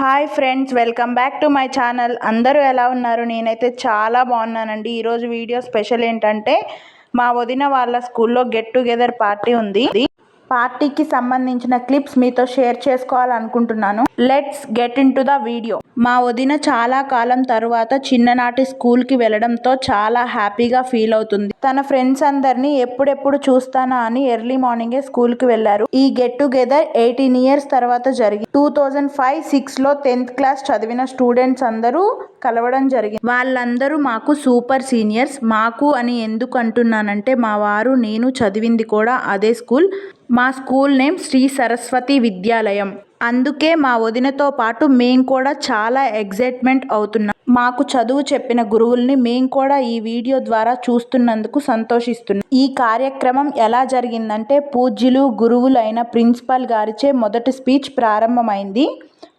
Hi friends welcome back to my channel. అందరూ ఎలా ఉన్నారు? నేనైతే చాలా బాగున్నానండి. ఈరోజు వీడియో స్పెషల్ ఏంటంటే మా వదిన వాళ్ళ స్కూల్లో గెట్ టుగెదర్ పార్టీ ఉంది. పార్టీకి సంబంధించిన క్లిప్స్ మీతో షేర్ చేసుకోవాలనుకుంటున్నాను. Let's get into the video. మా వదిన చాలా కాలం తరువాత చిన్ననాటి స్కూల్కి వెళ్ళడంతో చాలా హ్యాపీగా ఫీల్ అవుతుంది. తన ఫ్రెండ్స్ అందరినీ ఎప్పుడెప్పుడు చూస్తానా అని ఎర్లీ మార్నింగే స్కూల్కి వెళ్ళారు. ఈ గెట్ టుగెదర్ ఎయిటీన్ ఇయర్స్ తర్వాత జరిగి టూ థౌజండ్ ఫైవ్ సిక్స్లో టెన్త్ క్లాస్ చదివిన స్టూడెంట్స్ అందరూ కలవడం జరిగింది. వాళ్ళందరూ మాకు సూపర్ సీనియర్స్. మాకు అని ఎందుకు అంటున్నానంటే మా వారు నేను చదివింది కూడా అదే స్కూల్. మా స్కూల్ నేమ్ శ్రీ సరస్వతి విద్యాలయం. అందుకే మా వదినతో పాటు మేము కూడా చాలా ఎగ్జైట్మెంట్ అవుతున్నాం. మాకు చదువు చెప్పిన గురువుల్ని మేము కూడా ఈ వీడియో ద్వారా చూస్తున్నందుకు సంతోషిస్తున్నాం. ఈ కార్యక్రమం ఎలా జరిగిందంటే పూజ్యులు గురువులైన ప్రిన్సిపల్ గారిచే మొదటి స్పీచ్ ప్రారంభమైంది.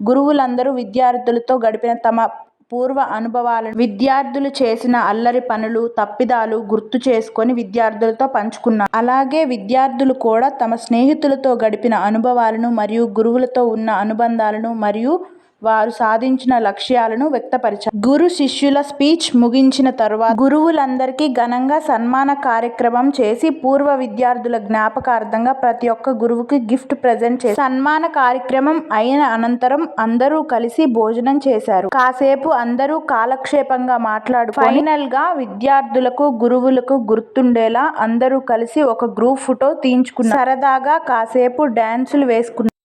గురువులందరూ విద్యార్థులతో గడిపిన తమ పూర్వ అనుభవాలను విద్యార్థులు చేసిన అల్లరి పనులు తప్పిదాలు గుర్తు చేసుకొని విద్యార్థులతో పంచుకున్నారు. అలాగే విద్యార్థులు కూడా తమ స్నేహితులతో గడిపిన అనుభవాలను మరియు గురువులతో ఉన్న అనుబంధాలను మరియు వారు సాధించిన లక్ష్యాలను వ్యక్తపరిచారు. గురు శిష్యుల స్పీచ్ ముగించిన తరువాత గురువులందరికీ ఘనంగా సన్మాన కార్యక్రమం చేసి పూర్వ విద్యార్థుల జ్ఞాపకార్థంగా ప్రతి ఒక్క గురువుకి గిఫ్ట్ ప్రజెంట్ చేసి సన్మాన కార్యక్రమం అయిన అనంతరం అందరూ కలిసి భోజనం చేశారు. కాసేపు అందరూ కాలక్షేపంగా మాట్లాడు ఫైనల్గా విద్యార్థులకు గురువులకు గుర్తుండేలా అందరూ కలిసి ఒక గ్రూప్ ఫోటో తీయించుకున్నారు. సరదాగా కాసేపు డాన్సులు వేసుకున్నారు.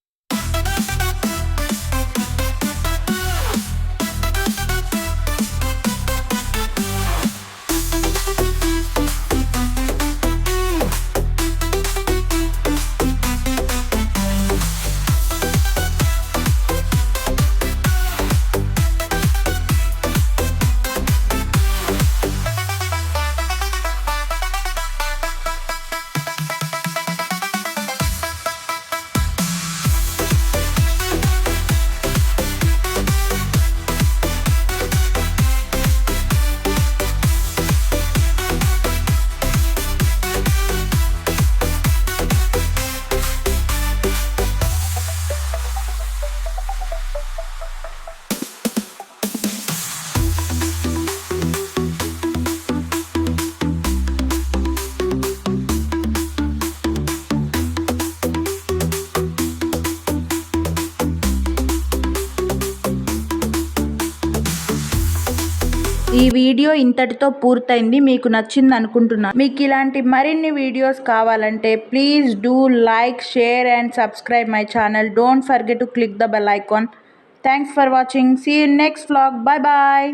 ఈ వీడియో ఇంతటితో పూర్తయింది. మీకు నచ్చింది అనుకుంటున్నాను మీకు ఇలాంటి మరిన్ని వీడియోస్ కావాలంటే please do like share and subscribe my channel. Don't forget to click the bell icon. Thanks for watching. See next vlog bye bye.